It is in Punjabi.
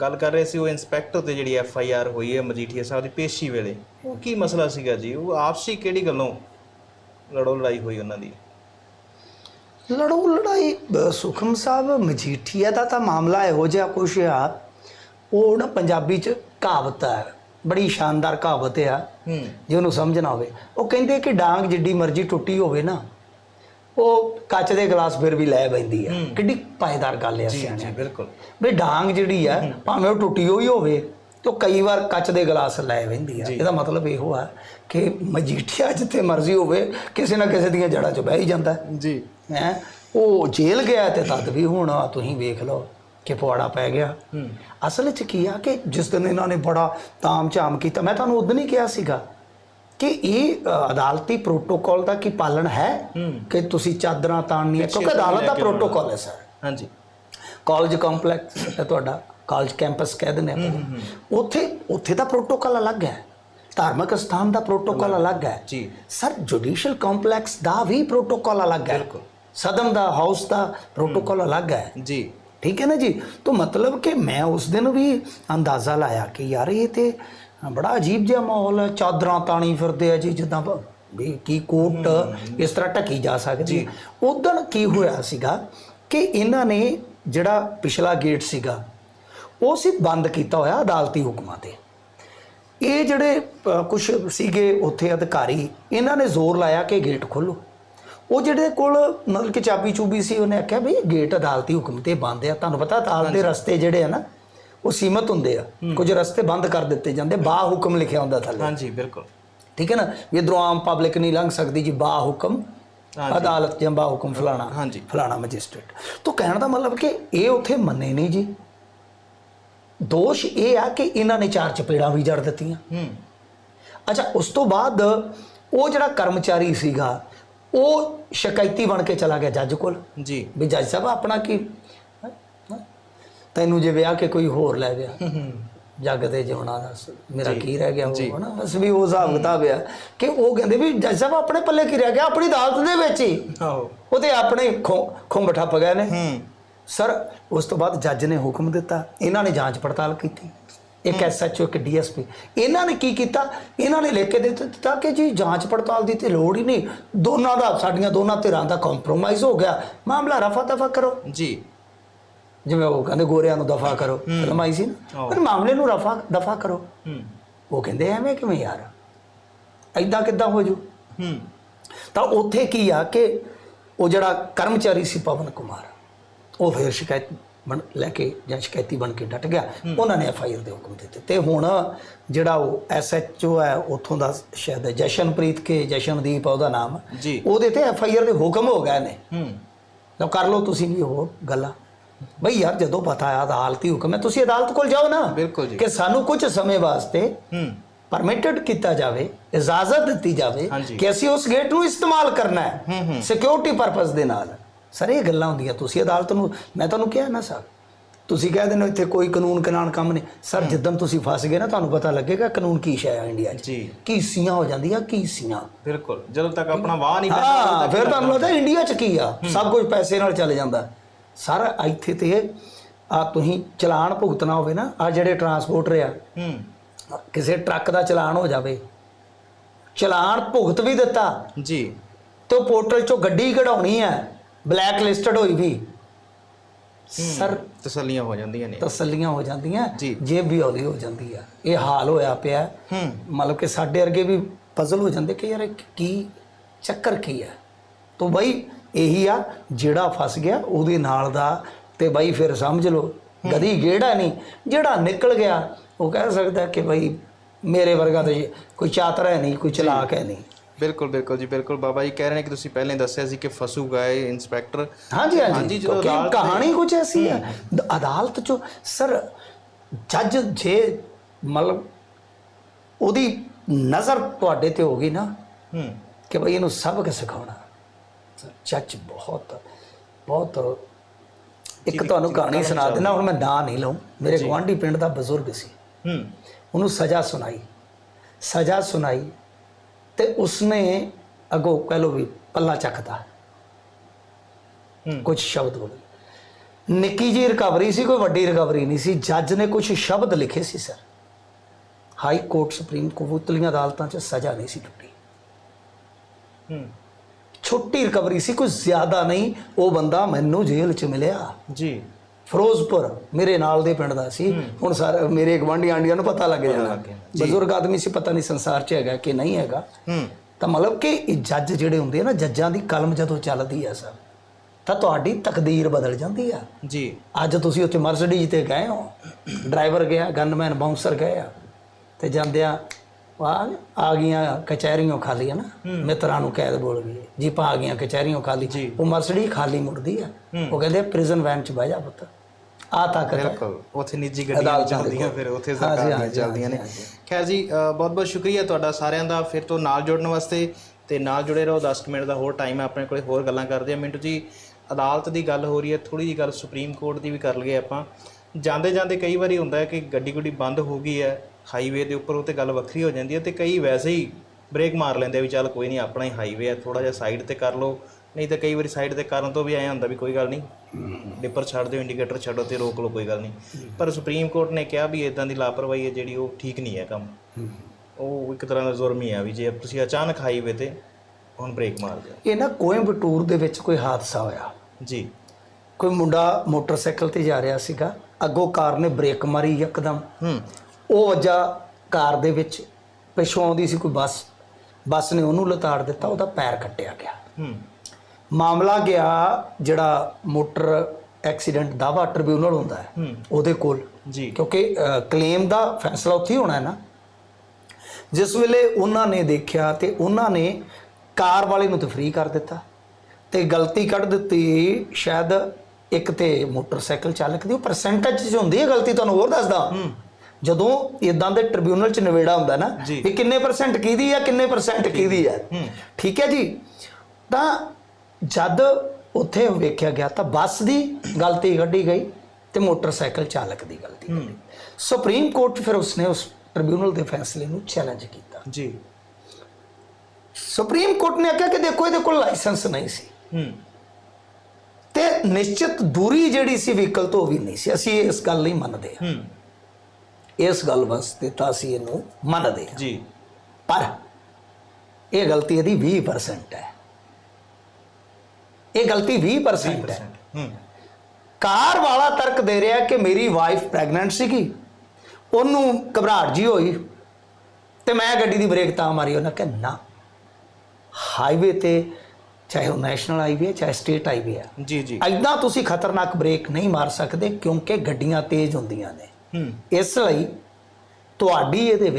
ਗੱਲ ਕਰ ਰਹੇ ਸੀ ਉਹ ਇੰਸਪੈਕਟਰ ਤੇ ਜਿਹੜੀ ਐਫ ਆਈ ਆਰ ਹੋਈ ਹੈ ਮਜੀਠੀਆ ਸਾਹਿਬ ਦੀ ਪੇਸ਼ੀ ਵੇਲੇ। ਉਹ ਕੀ ਮਸਲਾ ਸੀਗਾ ਜੀ? ਉਹ ਆਪਸੀ ਕਿਹੜੀ ਗੱਲੋਂ ਲੜੋ ਲੜਾਈ ਹੋਈ ਉਹਨਾਂ ਦੀ? ਲੜੋ ਲੜਾਈ ਸੁਖਮ ਸਾਹਿਬ ਮਜੀਠੀਆ ਦਾ ਤਾਂ ਮਾਮਲਾ ਇਹੋ ਜਿਹਾ ਕੁਛ ਆ। ਉਹ ਨਾ ਪੰਜਾਬੀ ਚ ਕਹਾਵਤ ਹੈ ਬੜੀ ਸ਼ਾਨਦਾਰ ਕਹਾਵਤ ਆ। ਹੂੰ। ਜੇ ਉਹਨੂੰ ਸਮਝਣਾ ਹੋਵੇ ਉਹ ਕਹਿੰਦੇ ਕਿ ਡਾਂਗ ਜਿੱਡੀ ਮਰਜ਼ੀ ਟੁੱਟੀ ਹੋਵੇ ਨਾ ਉਹ ਕੱਚ ਦੇ ਗਲਾਸ ਫਿਰ ਵੀ ਲੈ ਬੈਂਦੀ ਆ। ਕਿੱਡੀ ਪਾਇਦਾਰ ਗੱਲ ਆ ਜੀ ਜੀ ਬਿਲਕੁਲ। ਵੀ ਡਾਂਗ ਜਿਹੜੀ ਆ ਭਾਵੇਂ ਉਹ ਟੁੱਟੀ ਹੋਈ ਹੋਵੇ ਤੇ ਕਈ ਵਾਰ ਕੱਚ ਦੇ ਗਲਾਸ ਲੈ ਵਹਿੰਦੀ ਆ। ਇਹਦਾ ਮਤਲਬ ਇਹੋ ਆ ਕਿ ਮਜੀਠੀਆ ਜਿੱਥੇ ਮਰਜ਼ੀ ਹੋਵੇ ਕਿਸੇ ਨਾ ਕਿਸੇ ਦੀਆਂ ਜੜ੍ਹਾਂ 'ਚ ਬਹਿ ਹੀ ਜਾਂਦਾ। ਜੀ। ਹੈ? ਉਹ ਜੇਲ੍ਹ ਗਿਆ ਤੇ ਤਦ ਵੀ ਹੁਣ ਆ ਤੁਸੀਂ ਵੇਖ ਲਓ ਕਿ ਪਵਾੜਾ ਪੈ ਗਿਆ। ਅਸਲ 'ਚ ਕੀ ਆ ਕਿ ਜਿਸ ਦਿਨ ਇਹਨਾਂ ਨੇ ਬੜਾ ਤਾਮ ਝਾਮ ਕੀਤਾ ਮੈਂ ਤੁਹਾਨੂੰ ਉਦੋਂ ਹੀ ਕਿਹਾ ਸੀਗਾ ਕਿ ਇਹ ਅਦਾਲਤੀ ਪ੍ਰੋਟੋਕਾਲ ਦਾ ਕੀ ਪਾਲਣ ਹੈ? ਕਿ ਤੁਸੀਂ ਚਾਦਰਾਂ ਤਾਣਨੀਆਂ ਕਿਉਂਕਿ ਅਦਾਲਤ ਦਾ। ਪ੍ਰੋਟੋਕਾਲ ਹੈ ਸਰ। ਹਾਂਜੀ। ਕਾਲਜ ਕੰਪਲੈਕਸ ਹੈ ਤੁਹਾਡਾ ਕਾਲਜ ਕੈਂਪਸ ਕਹਿ ਦਿੰਦੇ ਆਪਾਂ ਉੱਥੇ ਉੱਥੇ ਦਾ ਪ੍ਰੋਟੋਕਾਲ ਅਲੱਗ ਹੈ। ਧਾਰਮਿਕ ਸਥਾਨ ਦਾ ਪ੍ਰੋਟੋਕਾਲ ਅਲੱਗ। ਹੈ। ਜੀ। ਸਰ ਜੁਡੀਸ਼ੀਅਲ ਕੰਪਲੈਕਸ ਦਾ ਵੀ ਪ੍ਰੋਟੋਕਾਲ ਅਲੱਗ ਹੈ। ਬਿਲਕੁਲ। ਸਦਨ ਦਾ ਹਾਊਸ ਦਾ ਪ੍ਰੋਟੋਕਾਲ ਅਲੱਗ ਹੈ। ਜੀ। ਠੀਕ ਹੈ ਨਾ ਜੀ? ਤਾਂ ਮਤਲਬ ਕਿ ਮੈਂ ਉਸ ਦਿਨ ਵੀ ਅੰਦਾਜ਼ਾ ਲਾਇਆ ਕਿ ਯਾਰ ਇਹ ਤੇ ਬੜਾ ਅਜੀਬ ਜਿਹਾ ਮਾਹੌਲ ਹੈ। ਚਾਦਰਾਂ ਤਾਣੀ ਫਿਰਦੇ ਆ ਜੀ ਜਿੱਦਾਂ ਵੀ ਕੀ ਕੋਟ ਇਸ ਤਰ੍ਹਾਂ ਢਕੀ ਜਾ ਸਕਦੀ ਉਦੋਂ ਕੀ ਹੋਇਆ ਸੀਗਾ ਕਿ ਇਹਨਾਂ ਨੇ ਜਿਹੜਾ ਪਿਛਲਾ ਗੇਟ ਸੀਗਾ ਉਹ ਸੀ ਬੰਦ ਕੀਤਾ ਹੋਇਆ ਅਦਾਲਤੀ ਹੁਕਮਾਂ ਤੇ। ਇਹ ਜਿਹੜੇ ਕੁਝ ਸੀਗੇ ਉੱਥੇ ਅਧਿਕਾਰੀ ਇਹਨਾਂ ਨੇ ਜ਼ੋਰ ਲਾਇਆ ਕਿ ਗੇਟ ਖੋਲੋ ਉਹ ਜਿਹੜੇ ਕੋਲ ਮਤਲਬ ਕਿ ਚਾਬੀ ਚੂਬੀ ਸੀ ਉਹਨੇ ਆਖਿਆ ਵੀ ਗੇਟ ਅਦਾਲਤੀ ਹੁਕਮ ਤੇ ਬੰਦ ਆ। ਤੁਹਾਨੂੰ ਪਤਾ ਅਦਾਲਤ ਦੇ ਰਸਤੇ ਜਿਹੜੇ ਆ ਨਾ ਉਹ ਸੀਮਤ ਹੁੰਦੇ ਆ। ਕੁਝ ਰਸਤੇ ਬੰਦ ਕਰ ਦਿੱਤੇ ਜਾਂਦੇ ਬਾ ਹੁਕਮ ਲਿਖਿਆ ਹੁੰਦਾ ਥੱਲੇ। ਹਾਂਜੀ ਬਿਲਕੁਲ। ਠੀਕ ਹੈ ਨਾ? ਵੀ ਇਧਰੋਂ ਆਮ ਪਬਲਿਕ ਨਹੀਂ ਲੰਘ ਸਕਦੀ ਜੀ ਬਾ ਹੁਕਮ। ਅਦਾਲਤ ਜਾਂ ਬਾ ਹੁਕਮ ਫਲਾਣਾ ਹਾਂਜੀ। ਫਲਾਣਾ ਮੈਜਿਸਟ੍ਰੇਟ ਤੋਂ ਕਹਿਣ ਦਾ ਮਤਲਬ ਕਿ ਇਹ ਉੱਥੇ ਮੰਨੇ ਨਹੀਂ ਜੀ। ਦੋਸ਼ ਇਹ ਆ ਕਿ ਇਹਨਾਂ ਨੇ ਚਾਰ ਚਪੇੜਾਂ ਵੀ ਜੜ ਦਿੱਤੀਆਂ। ਹੂੰ। ਅੱਛਾ ਉਸ ਤੋਂ ਬਾਅਦ ਉਹ ਜਿਹੜਾ ਕਰਮਚਾਰੀ ਸੀਗਾ ਉਹ ਸ਼ਿਕਾਇਤੀ ਬਣ ਕੇ ਚਲਾ ਗਿਆ ਜੱਜ ਕੋਲ। ਜੀ। ਵੀ ਜੱਜ ਸਾਹਿਬ ਆਪਣਾ ਕੀ? ਤੈਨੂੰ ਜੇ ਵਿਆਹ ਕੇ ਕੋਈ ਹੋਰ ਲੈ ਗਿਆ ਜੱਗ ਤੇ ਜਿਉਣਾ ਦੱਸ ਮੇਰਾ ਕੀ ਰਹਿ ਗਿਆ। ਉਹ ਹਨਾ ਬਸ ਵੀ ਉਹ ਹਿਸਾਬ ਕਿਤਾਬ ਆ ਕਿ ਉਹ ਕਹਿੰਦੇ ਵੀ ਜੱਜ ਸਾਹਿਬ ਆਪਣੇ ਪੱਲੇ ਕੀ ਰਹਿ ਗਿਆ? ਆਪਣੀ ਅਦਾਲਤ ਦੇ ਵਿੱਚ ਹੀ। ਆਹੋ। ਉਹਦੇ ਆਪਣੇ ਖੁੰਬ ਠੱਪ ਗਏ ਨੇ। ਸਰ ਉਸ ਤੋਂ ਬਾਅਦ ਜੱਜ ਨੇ ਹੁਕਮ ਦਿੱਤਾ ਇਹਨਾਂ ਨੇ ਜਾਂਚ ਪੜਤਾਲ ਕੀਤੀ। ਇੱਕ ਐਸਐਚਓ ਇੱਕ ਡੀਐਸਪੀ ਇਹਨਾਂ ਨੇ ਕੀ ਕੀਤਾ? ਇਹਨਾਂ ਨੇ ਲਿਖ ਕੇ ਦਿੱਤਾ ਕਿ ਜੀ ਜਾਂਚ ਪੜਤਾਲ ਦੀ ਤੇ ਲੋੜ ਹੀ ਨਹੀਂ। ਦੋਨਾਂ ਦਾ ਸਾਡੀਆਂ ਦੋਨਾਂ ਧਿਰਾਂ ਦਾ ਕੰਪਰੋਮਾਈਜ਼ ਹੋ ਗਿਆ। ਮਾਮਲਾ ਰਫਾ ਦਫਾ ਕਰੋ। ਜੀ। ਜਿਵੇਂ ਉਹ ਕਹਿੰਦੇ ਗੋਰਿਆਂ ਨੂੰ ਦਫਾ ਕਰੋ ਫਿਲਮ ਆਈ ਸੀ ਨਾ। ਪਰ ਮਾਮਲੇ ਨੂੰ ਰਫਾ ਦਫਾ ਕਰੋ। ਉਹ ਕਹਿੰਦੇ ਐਵੇਂ ਕਿਵੇਂ ਯਾਰ? ਐਦਾਂ ਕਿੱਦਾਂ ਹੋ ਜੂ? ਤਾਂ ਉੱਥੇ ਕੀ ਆ ਕਿ ਉਹ ਜਿਹੜਾ ਕਰਮਚਾਰੀ ਸੀ ਪਵਨ ਕੁਮਾਰ ਉਹ ਫਿਰ ਸ਼ਿਕਾਇਤ ਬਣ ਲੈ ਕੇ ਜਾਂ ਸ਼ਿਕਾਇਤੀ ਬਣ ਕੇ ਡਟ ਗਿਆ। ਉਹਨਾਂ ਨੇ ਐਫ ਆਈ ਆਰ ਦੇ ਹੁਕਮ ਦਿੱਤੇ ਤੇ ਹੁਣ ਜਿਹੜਾ ਉਹ ਐਸ ਐਚ ਓ ਹੈ ਉੱਥੋਂ ਦਾ ਸ਼ਾਇਦ ਜਸ਼ਨਪ੍ਰੀਤ ਕੇ ਜਸ਼ਨਦੀਪ ਉਹਦਾ ਨਾਮ। ਉਹਦੇ ਤੇ ਐਫ ਆਈ ਆਰ ਦੇ ਹੁਕਮ ਹੋ ਗਏ ਨੇ। ਹੂੰ। ਲਓ ਕਰ ਲਓ ਤੁਸੀਂ ਵੀ ਉਹ ਗੱਲਾਂ। ਬਈ ਯਾਰ ਜਦੋਂ ਪਤਾ ਆ ਅਦਾਲਤੀ ਹੁਕਮ ਹੈ ਤੁਸੀਂ ਅਦਾਲਤ ਕੋਲ ਜਾਓ ਨਾ। ਬਿਲਕੁਲ ਜੀ। ਕਿ ਸਾਨੂੰ ਕੁਝ ਸਮੇਂ ਵਾਸਤੇ ਹੂੰ। ਪਰਮਿਟਡ ਕੀਤਾ ਜਾਵੇ ਇਜਾਜ਼ਤ ਦਿੱਤੀ ਜਾਵੇ। ਕਿ ਅਸੀਂ ਉਸ ਗੇਟ ਨੂੰ ਇਸਤੇਮਾਲ ਕਰਨਾ ਹੂੰ, ਹੈ ਹੂੰ। ਸਿਕਿਉਰਿਟੀ ਪਰਪਸ ਦੇ ਨਾਲ। ਸਰ ਇਹ ਗੱਲਾਂ ਹੁੰਦੀਆਂ ਤੁਸੀਂ ਅਦਾਲਤ ਨੂੰ ਮੈਂ ਤੁਹਾਨੂੰ ਕਿਹਾ ਨਾ ਸਰ ਤੁਸੀਂ ਕਹਿ ਦਿੰਦੇ ਹੋ ਇੱਥੇ ਕੋਈ ਕਾਨੂੰਨ ਕਨਾਨ ਕੰਮ ਨਹੀਂ। ਸਰ ਜਿੱਦਾਂ ਤੁਸੀਂ ਫਸ ਗਏ ਨਾ ਤੁਹਾਨੂੰ ਪਤਾ ਲੱਗੇਗਾ ਕਾਨੂੰਨ ਕੀ ਸ਼ੈ ਆ ਇੰਡੀਆ 'ਚ। ਜੀ। ਕੀਸੀਆਂ ਹੋ ਜਾਂਦੀਆਂ ਕੀਸੀਆਂ ਬਿਲਕੁਲ। ਜਦੋਂ ਤੱਕ ਆਪਣਾ ਵਾਹ ਨਹੀਂ ਪੈਂਦਾ ਹਾਂ ਫਿਰ ਤੁਹਾਨੂੰ ਲੱਗਦਾ ਇੰਡੀਆ 'ਚ ਕੀ ਆ। ਸਭ ਕੁਝ ਪੈਸੇ ਨਾਲ ਚੱਲ ਜਾਂਦਾ। ਸਰ ਇੱਥੇ ਤੇ ਆ ਤੁਸੀਂ ਚਲਾਨ ਭੁਗਤਣਾ ਹੋਵੇ ਨਾ ਆ ਜਿਹੜੇ ਟਰਾਂਸਪੋਰਟਰ ਆ ਹੂੰ। ਕਿਸੇ ਟਰੱਕ ਦਾ ਚਲਾਨ ਹੋ ਜਾਵੇ। ਚਲਾਨ ਭੁਗਤ ਵੀ ਦਿੱਤਾ। ਜੀ। ਤੇ ਪੋਰਟਲ ਚੋਂ ਗੱਡੀ ਕਢਾਉਣੀ ਹੈ ਬਲੈਕ ਲਿਸਟਡ ਹੋਈ ਵੀ। ਸਰ ਤਸੱਲੀਆਂ ਹੋ ਜਾਂਦੀਆਂ ਨੇ। ਤਸੱਲੀਆਂ ਹੋ ਜਾਂਦੀਆਂ ਜੀ। ਜੇਬ ਵੀ ਹੌਲੀ ਹੋ ਜਾਂਦੀ ਆ। ਇਹ ਹਾਲ ਹੋਇਆ ਪਿਆ। ਹੂੰ। ਮਤਲਬ ਕਿ ਸਾਡੇ ਵਰਗੇ ਵੀ ਪਜ਼ਲ ਹੋ ਜਾਂਦੇ ਕਿ ਯਾਰ ਕੀ ਚੱਕਰ ਕੀ ਹੈ? ਤੋਂ ਬਈ ਇਹੀ ਆ ਜਿਹੜਾ ਫਸ ਗਿਆ ਉਹਦੇ ਨਾਲ ਦਾ। ਤੇ ਬਈ ਫਿਰ ਸਮਝ ਲਓ ਗਦੀ ਗੇੜਾ ਨਹੀਂ ਜਿਹੜਾ ਨਿਕਲ ਗਿਆ ਉਹ ਕਹਿ ਸਕਦਾ ਕਿ ਬਈ ਮੇਰੇ ਵਰਗਾ ਤਾਂ ਕੋਈ ਚਾਤਰ ਹੈ ਨਹੀਂ ਕੋਈ ਚਲਾਕ ਹੈ ਨਹੀਂ। ਬਿਲਕੁਲ ਬਿਲਕੁਲ ਜੀ ਬਿਲਕੁਲ। ਬਾਬਾ ਜੀ ਕਹਿ ਰਹੇ ਨੇ ਕਿ ਤੁਸੀਂ ਪਹਿਲਾਂ ਹੀ ਦੱਸਿਆ ਸੀ ਕਿ ਫਸੂ ਗਏ ਇੰਸਪੈਕਟਰ। ਹਾਂਜੀ ਹਾਂਜੀ, ਜਦੋਂ ਕਹਾਣੀ ਕੁਝ ਐਸੀ ਹੈ। ਅਦਾਲਤ ਚ ਸਰ ਜੱਜ ਜੇ ਮਤਲਬ ਉਹਦੀ ਨਜ਼ਰ ਤੁਹਾਡੇ ਤੇ ਹੋਗੀ ਨਾ ਹੂੰ। ਕਿ ਭਈ ਇਹਨੂੰ ਸਬਕ ਸਿਖਾਉਣਾ। ਜੱਜ ਬਹੁਤ ਬਹੁਤ ਇੱਕ ਤੁਹਾਨੂੰ ਕਹਾਣੀ ਸੁਣਾ ਦੇਣਾ ਹੁਣ ਮੈਂ ਨਾਂ ਨਹੀਂ ਲਵਾਂ ਮੇਰੇ ਗਵਾਂਢੀ ਪਿੰਡ ਦਾ ਬਜ਼ੁਰਗ ਸੀ। ਹੂੰ। ਉਹਨੂੰ ਸਜ਼ਾ ਸੁਣਾਈ। ਸਜ਼ਾ ਸੁਣਾਈ ਤੇ ਉਸਨੇ ਅਗੋ ਕਹ ਲੋ ਵੀ ਪੱਲਾ ਚੱਕਦਾ ਹੂੰ। ਕੁਝ ਸ਼ਬਦ ਬੋਲੇ। ਨਿੱਕੀ ਜੀ ਰਿਕਵਰੀ ਸੀ ਕੋਈ ਵੱਡੀ ਰਿਕਵਰੀ ਨਹੀਂ ਸੀ। ਜੱਜ ਨੇ ਕੁਝ ਸ਼ਬਦ ਲਿਖੇ ਸੀ ਸਰ। ਹਾਈ ਕੋਰਟ ਸੁਪਰੀਮ ਕਬੂਤਲੀਆਂ ਅਦਾਲਤਾਂ 'ਚ ਸਜ਼ਾ ਨਹੀਂ ਸੀ ਟੁੱਟੀ। ਹੂੰ। ਛੋਟੀ ਰਿਕਵਰੀ ਸੀ ਕੋਈ ਜ਼ਿਆਦਾ ਨਹੀਂ। ਉਹ ਬੰਦਾ ਮੈਨੂੰ ਜੇਲ੍ਹ 'ਚ ਮਿਲਿਆ। ਜੀ। ਫਿਰੋਜ਼ਪੁਰ ਮੇਰੇ ਨਾਲ ਦੇ ਪਿੰਡ ਦਾ ਸੀ। ਹੁਣ ਸਾਰੇ ਮੇਰੇ ਗਵਾਂਢੀ ਆਂਡੀਆਂ ਨੂੰ ਪਤਾ ਲੱਗ ਜਾਣਾ। ਬਜ਼ੁਰਗ ਆਦਮੀ ਸੀ ਪਤਾ ਨਹੀਂ ਸੰਸਾਰ 'ਚ ਹੈਗਾ ਕਿ ਨਹੀਂ ਹੈਗਾ। ਤਾਂ ਮਤਲਬ ਕਿ ਇਹ ਜੱਜ ਜਿਹੜੇ ਹੁੰਦੇ ਆ ਨਾ ਜੱਜਾਂ ਦੀ ਕਲਮ ਜਦੋਂ ਚੱਲਦੀ ਆ ਸਰ ਤਾਂ ਤੁਹਾਡੀ ਤਕਦੀਰ ਬਦਲ ਜਾਂਦੀ ਆ। ਜੀ। ਅੱਜ ਤੁਸੀਂ ਉੱਥੇ ਮਰਸਡੀਜ਼ ਤੇ ਗਏ ਹੋ। ਡਰਾਈਵਰ ਗਿਆ ਗਨਮੈਨ ਬਾਉਂਸਰ ਗਏ ਆ। ਤੇ ਜਾਂਦਿਆਂ ਆ ਆ ਗਈਆਂ ਕਚਹਿਰੀਆਂ ਖਾਲੀਆਂ ਨਾ ਮਿੱਤਰਾਂ ਨੂੰ ਕੈਦ ਬੋਲ ਗਈ ਜੀਪਾਂ ਆ ਗਈਆਂ ਕਚਹਿਰੀਆਂ ਖਾਲੀ। ਉਹ ਮਰਸਡੀ ਖਾਲੀ ਮੁੜਦੀ ਆ। ਉਹ ਕਹਿੰਦੇ ਪ੍ਰਿਜ਼ਨ ਵੈਨ ਚ ਬਹਿ ਜਾ ਪੁੱਤ। ਆ ਤਾਕਤ ਹੈ। ਬਿਲਕੁਲ। ਉੱਥੇ ਨਿੱਜੀ ਗੱਡੀਆਂ ਚੱਲਦੀਆਂ। ਫਿਰ ਉੱਥੇ ਹਾਂਜੀ, ਚੱਲਦੀਆਂ ਨੇ। ਖੈਰ ਜੀ ਬਹੁਤ ਬਹੁਤ ਸ਼ੁਕਰੀਆ ਤੁਹਾਡਾ ਸਾਰਿਆਂ ਦਾ। ਫਿਰ ਤੋਂ ਨਾਲ ਜੁੜਨ ਵਾਸਤੇ ਤੇ ਨਾਲ ਜੁੜੇ ਰਹੋ। 10 ਕੁ ਮਿੰਟ ਦਾ ਹੋਰ ਟਾਈਮ ਹੈ ਆਪਣੇ ਕੋਲੇ ਹੋਰ ਗੱਲਾਂ ਕਰਦੇ ਆ ਮਿੰਟੂ ਜੀ ਅਦਾਲਤ ਦੀ ਗੱਲ ਹੋ ਰਹੀ ਹੈ ਥੋੜੀ ਜੀ ਗੱਲ ਸੁਪਰੀਮ ਕੋਰਟ ਦੀ ਵੀ ਕਰ ਲਈਏ ਆਪਾਂ। ਜਾਂਦੇ ਜਾਂਦੇ ਕਈ ਵਾਰੀ ਹੁੰਦਾ ਹੈ ਕਿ ਗੱਡੀ ਗੁੱਡੀ ਬੰਦ ਹੋ ਗਈ ਹੈ ਹਾਈਵੇ ਦੇ ਉੱਪਰ ਉਹ ਤੇ ਗੱਲ ਵੱਖਰੀ ਹੋ ਜਾਂਦੀ ਹੈ ਤੇ ਕਈ ਵੈਸੇ ਹੀ ਬ੍ਰੇਕ ਮਾਰ ਲੈਂਦੇ ਆ ਵੀ ਚੱਲ ਕੋਈ ਨਹੀਂ ਆਪਣਾ ਹੀ ਹਾਈਵੇ ਹੈ ਥੋੜਾ ਜਿਹਾ ਸਾਈਡ ਤੇ ਕਰ ਲਓ। ਨਹੀਂ ਤਾਂ ਕਈ ਵਾਰੀ ਸਾਈਡ ਤੇ ਕਰਨ ਤੋਂ ਵੀ ਐਂ ਹੁੰਦਾ ਵੀ ਕੋਈ ਗੱਲ ਨਹੀਂ ਡਿੱਪਰ ਛੱਡ ਦਿਓ ਇੰਡੀਕੇਟਰ ਛੱਡੋ ਤੇ ਰੋਕ ਲਓ ਕੋਈ ਗੱਲ ਨਹੀਂ। ਪਰ ਸੁਪਰੀਮ ਕੋਰਟ ਨੇ ਕਿਹਾ ਵੀ ਇਦਾਂ ਦੀ ਲਾਪਰਵਾਹੀ ਹੈ ਜਿਹੜੀ ਉਹ ਠੀਕ ਨਹੀਂ ਹੈ ਕੰਮ। ਉਹ ਇੱਕ ਤਰ੍ਹਾਂ ਦਾ ਜ਼ੁਰਮ ਹੀ ਆ ਵੀ ਜੇ ਤੁਸੀਂ ਅਚਾਨਕ ਹਾਈਵੇ ਤੇ ਹੁਣ ਬ੍ਰੇਕ ਮਾਰ ਦਿਓ। ਇਹ ਨਾ ਕੋਇੰਬਟੂਰ ਦੇ ਵਿੱਚ ਕੋਈ ਹਾਦਸਾ ਹੋਇਆ। ਜੀ। ਕੋਈ ਮੁੰਡਾ ਮੋਟਰਸਾਈਕਲ ਤੇ ਜਾ ਰਿਹਾ ਸੀਗਾ ਅੱਗੋਂ ਕਾਰ ਨੇ ਬ੍ਰੇਕ ਮਾਰੀ ਇੱਕਦਮ। ਹੂੰ। ਉਹ ਵੱਜਾ ਕਾਰ ਦੇ ਵਿੱਚ ਪਿੱਛੋਂ ਆਉਂਦੀ ਸੀ ਕੋਈ ਬੱਸ ਬੱਸ ਨੇ ਉਹਨੂੰ ਲਤਾੜ ਦਿੱਤਾ ਉਹਦਾ ਪੈਰ ਕੱਟਿਆ ਗਿਆ। ਹੂੰ। ਮਾਮਲਾ ਗਿਆ ਜਿਹੜਾ ਮੋਟਰ ਐਕਸੀਡੈਂਟ ਦਾਵਾ ਟ੍ਰਿਬਿਊਨਲ ਹੁੰਦਾ ਹੈ ਉਹਦੇ ਕੋਲ। ਜੀ। ਕਿਉਂਕਿ ਕਲੇਮ ਦਾ ਫੈਸਲਾ ਉੱਥੇ ਹੋਣਾ ਹੈ ਨਾ। ਜਿਸ ਵੇਲੇ ਉਹਨਾਂ ਨੇ ਦੇਖਿਆ ਤੇ ਉਹਨਾਂ ਨੇ ਕਾਰ ਵਾਲੇ ਨੂੰ ਤਾਂ ਫ੍ਰੀ ਕਰ ਦਿੱਤਾ ਤੇ ਗਲਤੀ ਕੱਢ ਦਿੱਤੀ ਸ਼ਾਇਦ ਇੱਕ ਤੇ ਮੋਟਰਸਾਈਕਲ ਚਾਲਕ ਦੀ ਉਹ ਪਰਸੈਂਟੇਜ 'ਚ ਹੁੰਦੀ ਹੈ ਗਲਤੀ ਤੁਹਾਨੂੰ ਹੋਰ ਦੱਸਦਾ। ਜਦੋਂ ਇਦਾਂ ਦੇ ਟ੍ਰਿਬਿਊਨਲ 'ਚ ਨਿਬੇੜਾ ਹੁੰਦਾ ਨਾ। ਵੀ ਕਿੰਨੇ ਪਰਸੈਂਟ ਕਿਹਦੀ ਆ ਕਿੰਨੇ ਪਰਸੈਂਟ ਕਿਹਦੀ ਆ। ਠੀਕ ਹੈ ਜੀ? ਤਾਂ ਜਦ ਉੱਥੇ ਵੇਖਿਆ ਗਿਆ ਤਾਂ ਬੱਸ ਦੀ ਗਲਤੀ ਕੱਢੀ ਗਈ ਤੇ ਮੋਟਰਸਾਈਕਲ ਚਾਲਕ ਦੀ ਗਲਤੀ ਸੁਪਰੀਮ ਕੋਰਟ ਫਿਰ ਉਸਨੇ ਉਸ ਟ੍ਰਿਬਿਊਨਲ ਦੇ ਫੈਸਲੇ ਨੂੰ ਚੈਲੰਜ ਕੀਤਾ। ਜੀ। ਸੁਪਰੀਮ ਕੋਰਟ ਨੇ ਆਖਿਆ ਕਿ ਦੇਖੋ ਇਹਦੇ ਕੋਲ ਲਾਇਸੈਂਸ ਨਹੀਂ ਸੀ। ਹੂੰ। ਤੇ ਨਿਸ਼ਚਿਤ ਦੂਰੀ ਜਿਹੜੀ ਸੀ ਵਹੀਕਲ ਤੋਂ ਵੀ ਨਹੀਂ ਸੀ। ਅਸੀਂ ਇਸ ਗੱਲ ਲਈ ਮੰਨਦੇ ਹੂੰ। ਇਸ ਗੱਲ ਵਾਸਤੇ ਤਾਂ ਅਸੀਂ ਇਹਨੂੰ ਮੰਨਦੇ ਹਾਂ। ਜੀ। ਪਰ ਇਹ ਗਲਤੀ ਇਹਦੀ 20% ਹੈ। ਇਹ ਗਲਤੀ 20% ਹੈ। ਹੂੰ। ਕਾਰ ਵਾਲਾ ਤਰਕ ਦੇ ਰਿਹਾ ਕਿ ਮੇਰੀ ਵਾਈਫ ਪ੍ਰੈਗਨੈਂਟ ਸੀਗੀ। ਉਹਨੂੰ ਘਬਰਾਹਟ ਜੀ ਹੋਈ ਤੇ ਮੈਂ ਗੱਡੀ ਦੀ ਬ੍ਰੇਕ ਤਾਂ ਮਾਰੀ। ਉਹਨਾਂ ਕਹਿੰਦਾ ਨਾ ਹਾਈਵੇ ਤੇ ਚਾਹੇ ਉਹ ਨੈਸ਼ਨਲ ਹਾਈਵੇ ਹੈ ਚਾਹੇ ਸਟੇਟ ਹਾਈਵੇ ਹੈ। ਜੀ ਜੀ। ਐਦਾਂ ਤੁਸੀਂ ਖਤਰਨਾਕ ਬ੍ਰੇਕ ਨਹੀਂ ਮਾਰ ਸਕਦੇ ਕਿਉਂਕਿ ਗੱਡੀਆਂ ਤੇਜ਼ ਹੁੰਦੀਆਂ ਨੇ। ਇਸ ਲਈ ਤੁਹਾਡੀ ਇਹਦੇ